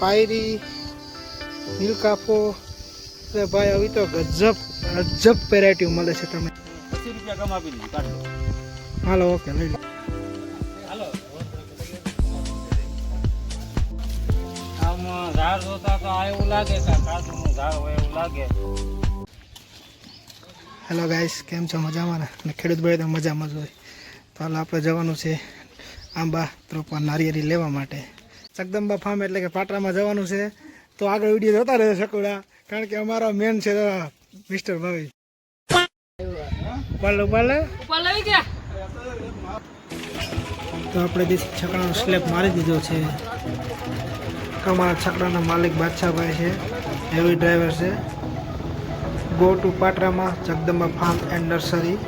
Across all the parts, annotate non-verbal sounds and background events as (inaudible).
પાયરી નીલકાફો અરે ભાઈ આવી તો ગજબ ગજબ વેરાયટી મળે છે તમે. પચીસ રૂપિયા કમ આપી દીધી હાલો ઓકે લઈ હાલો. આમ ઝાડ જોતા તો આ એવું લાગે કે કાજુનું ઝાડ હોય એવું લાગે. હેલો ગાઈસ કેમ છો? મજામાં ને? ખેડૂત ભાઈ તો મજામાં જ હોય. તો હાલ આપણે જવાનું છે આંબા ત્રોપા નારિયેરી લેવા માટે. જગદંબા ફાર્મ એટલે કે પાટરામાં જવાનું છે. તો આગળ વીડિયો જોતા રહેજો શકુડા કારણ કે અમારો મેન છે મિસ્ટર ભાવી. પાલો પાલે તો આપણે જે છકડાનો સ્લેબ મારી દીધો છે. અમારા છકડાના માલિક બાદશાહભાઈ છે હેવી ડ્રાઈવર છે. ગો ટુ પાટરામાં જગદંબા ફાર્મ એન્ડ નર્સરી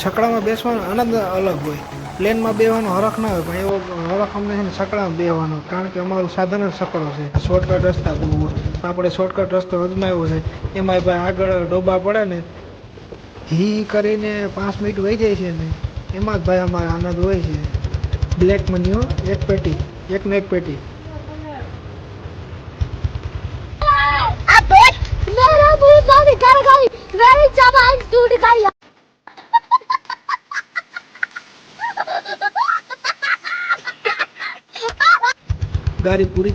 છકડામાં બેસવાનો આનંદ અલગ હોય. પ્લેનમાં બેવાનો હરખ ના હોય પણ એવો હરખ અમને છે ને સકડામાં બેવાનો કારણ કે અમારું સાધન જ સકડો છે. શોર્ટકટ રસ્તા બહુ આપણે શોર્ટકટ રસ્તો અજમાવ્યો છે. એમાં ભાઈ આગળ ડોબા પડે ને હી કરીને પાંચ મિનિટ વહી જાય છે ને એમાં જ ભાઈ અમારે આનંદ હોય છે. બ્લેક મનીઓ એક પેટી એક ને એક પેટી. Very chava, dude, guy. ગારીપુરી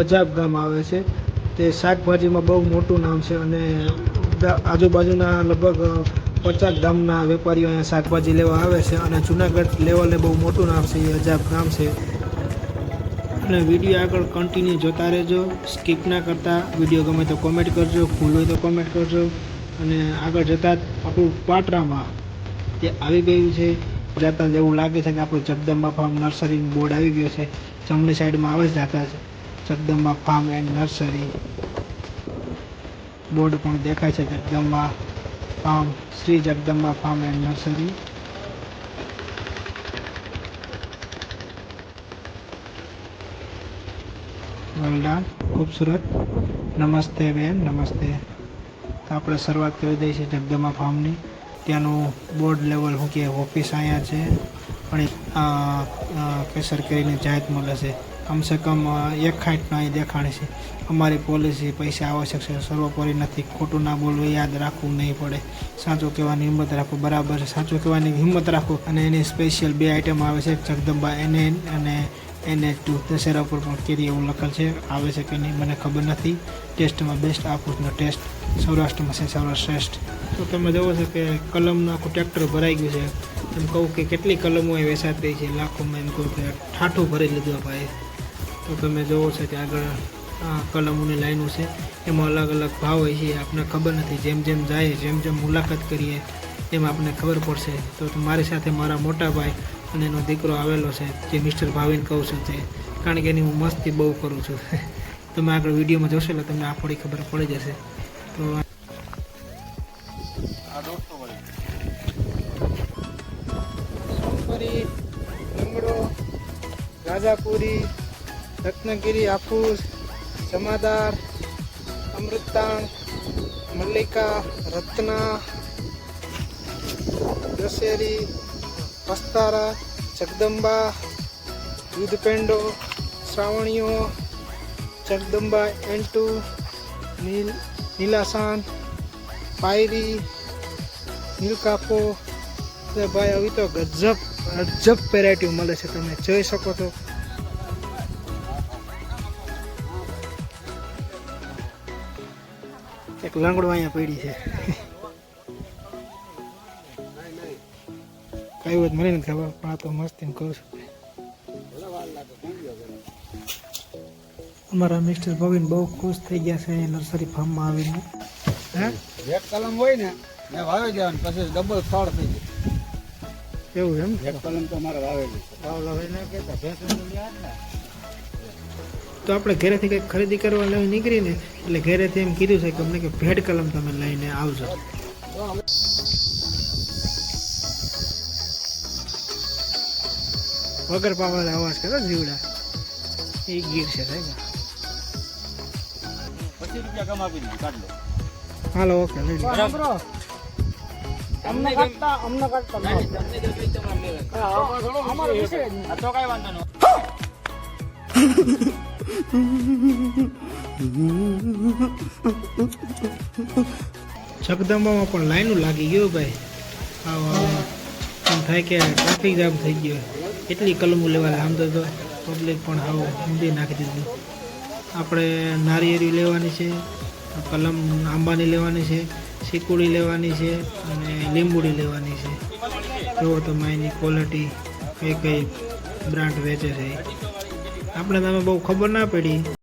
Ajab ગામ આવે છે. તે શાકભાજીમાં બહુ મોટું નામ છે અને આજુબાજુના લગભગ પચાસ ગામના વેપારીઓ અહીંયા શાકભાજી લેવા આવે છે અને જુનાગઢ લેવલે બહુ મોટું નામ છે, એ અજાબ ગામ છે. અને વીડિયો આગળ કન્ટિન્યુ જોતા રહેજો. સ્કીપ ના કરતા વીડિયો ગમે તો કોમેન્ટ કરજો, ભૂલ હોય તો કોમેન્ટ કરજો. અને આગળ જતાં આપણું પાટરામાં તે આવી ગયું છે. જતાં જેવું લાગે છે કે આપણું જગદંબા ફાર્મ નર્સરીનું બોર્ડ આવી ગયો છે. જમણી સાઈડમાં આવે જતા છે. Jagdamba farm and nursery. Board પણ દેખાય છે Jagdamba farm, Shri Jagdamba farm and nursery. વલડા ખૂબસૂરત. નમસ્તે બેન, નમસ્તે. આપણે શરૂઆત કરી દઈએ છીએ જગદંબા ફાર્મની. ત્યાંનું બોર્ડ લેવલ શું કે ઓફિસ અહીંયા છે, પણ કેસર કરીને જાહેર મળે છે. કમસે કમ એક ખાંટનું અહીં દેખાણ છે. અમારી પોલિસી પૈસા આવશ્યક છે, સર્વોપરી નથી. ખોટું ના બોલવું યાદ રાખવું નહીં પડે. સાચું કહેવાની હિંમત રાખો, બરાબર સાચું કહેવાની હિંમત રાખો. અને એની સ્પેશિયલ બે આઇટમ આવે છે જગદંબા એને અને એને ટુ દશેરા ઉપર પણ કેરી એવું લખેલ છે. આવે છે કે નહીં, મને ખબર નથી. ટેસ્ટમાં બેસ્ટ આપું ટેસ્ટ સૌરાષ્ટ્રમાં છે, સૌરાષ્ટ્ર શ્રેષ્ઠ. તો તમે જોવો છો કે કલમનું આખું ટ્રેક્ટર ભરાઈ ગયું છે. એમ કહું કે કેટલી કલમો એ વેચાતી છે, લાખોમાં એમ કહું કે ઠાઠું ભરી લીધું ભાઈ તો તમે જોવો છો કે આગળ આ કલમોની લાઈનો છે, એમાં અલગ અલગ ભાવ હોય છે આપણને ખબર નથી, જેમ જેમ જાય, જેમ જેમ મુલાકાત કરીએ, એમ આપણને ખબર પડશે. તો મારી સાથે મારા મોટા ભાઈ અને એનો દીકરો આવેલો છે, જે મિસ્ટર ભાવિન કહું છું તે. કારણ કે એની હું મસ્તી બહુ કરું છું. (laughs) તમે આગળ વિડીયોમાં જોશો એટલે તમને આ થોડી ખબર પડી જશે. તો સોમપરી રાજાપુરી, રત્નગીરી હાફૂસ જમાદાર, અમૃતાણ, મલ્લિકા, રત્ના, દશેરી પસ્તારા જગદંબા દૂધપેંડો શ્રાવણીઓ, જગદંબા એન્ટુ નીલ નીલાસાન પાયરી નીલકાફો એટલે ભાઈ, આવી તો ગજબ ગજબ વેરાયટી મળે છે. તમે જોઈ શકો છો એક લંગડો અહીંયા પડી છે. કઈ વાત મને નથી ખબર પણ આ તો મસ્તી કરું છું. અમારા મિસ્ટર ભવિન બહુ ખુશ થઈ ગયા છે નર્સરી ફાર્મમાં આવીને. હે? એક કલમ હોય ને મેં વાવી દેવાનું પછી ડબલ ફળ થઈ જાય. એવું એમ? એક કલમ તો મારે વાવેલી તો આપણે ઘરેથી કંઈક ખરીદી કરવા લઈ નીકળીને એટલે ઘરેથી એમ કીધું છે કે અમને કે ભેટ કલમ તમે લઈને આવજો. વગર પાવાના અવાજ કરો જીવડા. એ ગીર છે સાહેબ. રૂપિયા કમ આપી દીધી કાઢ લો હાલો ઓકે લઈ લો. અમને કરતા અમને કરતા તમને જો કઈ તમારે લેવાય. આ તો કાંઈ વાંધો નહીં જગદંબામાં પણ લાઈનો લાગી ગયો ભાઈ. એમ થાય કે ટ્રાફિક જામ થઈ ગયો એટલી કલમો લેવા આમ તો તો પબ્લિક પણ આવો ઊંધી નાખી દીધું. આપણે નારિયેરી લેવાની છે, કલમ આંબાની લેવાની છે, શીકુડી લેવાની છે અને લીંબુડી લેવાની છે. જુઓ તમે એની ક્વોલિટી કઈ કઈ બ્રાન્ડ વેચે છે. આપણે તમે બહુ ખબર ના પડી.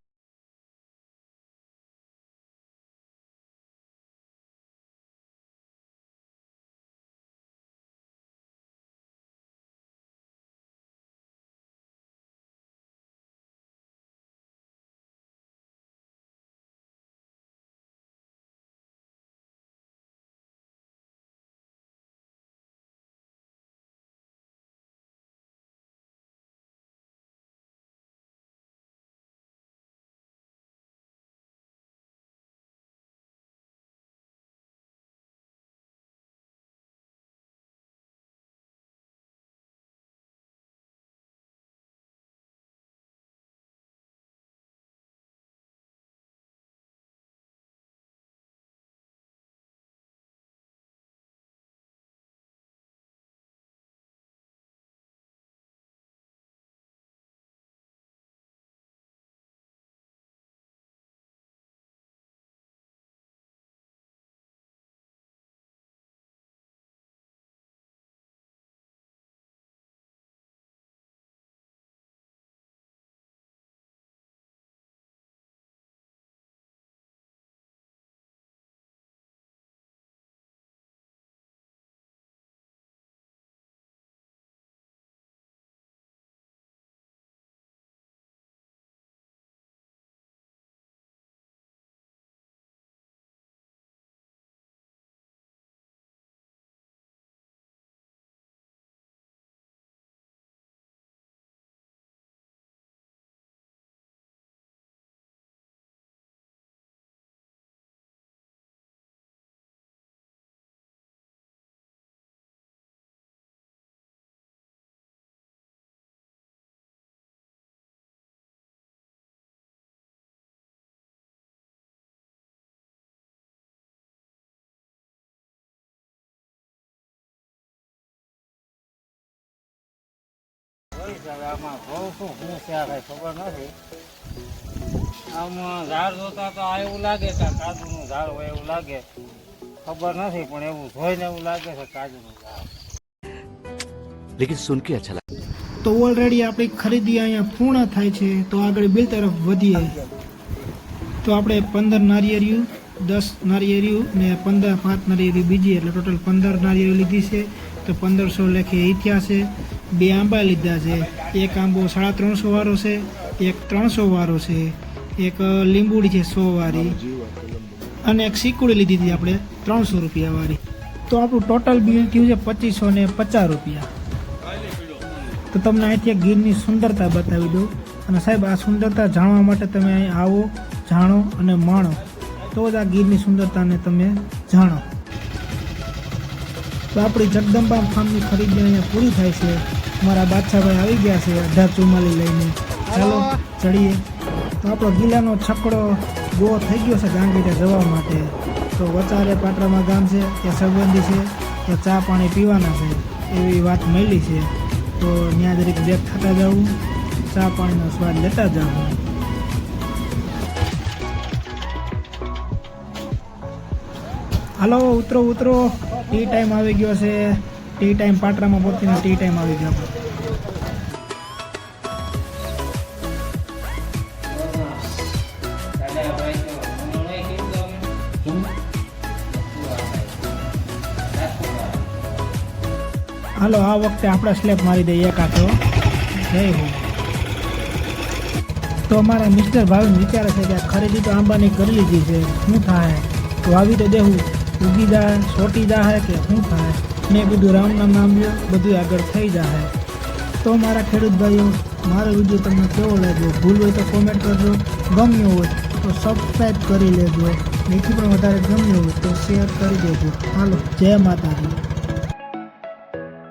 આમાં આમાં ઝાડ જોતા તો એવું લાગે કે કાજુનું ઝાડ હોય એવું લાગે. ખબર નથી પણ એવું જોઈને એવું લાગે છે કાજુનું ઝાડ. લેકિન તો ઓલરેડી આપણી ખરીદી અહીંયા પૂર્ણ થાય છે તો આગળ બિલ તરફ વધીએ. તો આપણે પંદર નારિયેરિયું દસ નારિયેરિયું ને પંદર પાંચ નારિયેરી બીજી એટલે ટોટલ પંદર નારિયેરી લીધી છે. તો પંદરસો લેખે ઇતિહાસ છે. બે આંબા લીધા છે, એક આંબો સાડા ત્રણસો વાળો છે, એક ત્રણસો વાળો છે, એક લીંબુડી છે સો વાળી અને એક સિકુડી લીધી હતી આપણે ત્રણસો રૂપિયા વાળી તો આપણું ટોટલ બિલ થયું છે પચીસો ને પચાસ રૂપિયા. તો તમને અહીંથી એક ગીરની સુંદરતા બતાવી દઉં. અને સાહેબ, આ સુંદરતા જાણવા માટે તમે અહીં આવો, જાણો અને માણો. તો જ આ ગીરની સુંદરતાને તમે જાણો. તો આપણી જગદંબા ફાર્મની ખરીદી અહીંયા પૂરી થાય છે. મારા બાદશાહભાઈ આવી ગયા છે અઢાર ચુમ્માલી લઈને. ચાલો ચડીએ. તો આપણો ગિલાનો છકડો ગો થઈ ગયો છે ગાંધીને જવા માટે. તો વચારે પાટરામાં ગામ છે ત્યાં સંબંધી છે ત્યાં ચા પાણી પીવાના છે એવી વાત મળી છે. તો ત્યાં દરેક બેગ થતા જવું ચા પાણીનો સ્વાદ લેતા જવું હાલો ઉતરો ઉતરો. ટી ટાઈમ આવી ગયો છે. ટી ટાઈમ પાટરામાં પહોંચીને ટી ટાઈમ આવી ગયો. હાલો, આ વખતે આપણે સ્લેબ મારી દઈએ આખો જય હો તો અમારા મિસ્ટર ભાવિન વિચારે છે કે આ ખરીદી તો આંબાની કરી લીધી છે. શું થાય? આવી તો દેવું ઉગી જાય સોટી જાય કે શું થાય? મેં કીધું રામ નામ લ્યો બધું આગળ થઈ જાય તો મારા ખેડૂત ભાઈઓ, મારો વીડિયો તમને કેવો લાગ્યો? ભૂલ હોય તો કોમેન્ટ કરજો. ગમ્યો હોય તો સબસ્ક્રાઈબ કરી લેજો. એથી પણ વધારે ગમ્યું હોય તો શેર કરી દેજો. હાલો, જય માતાજી.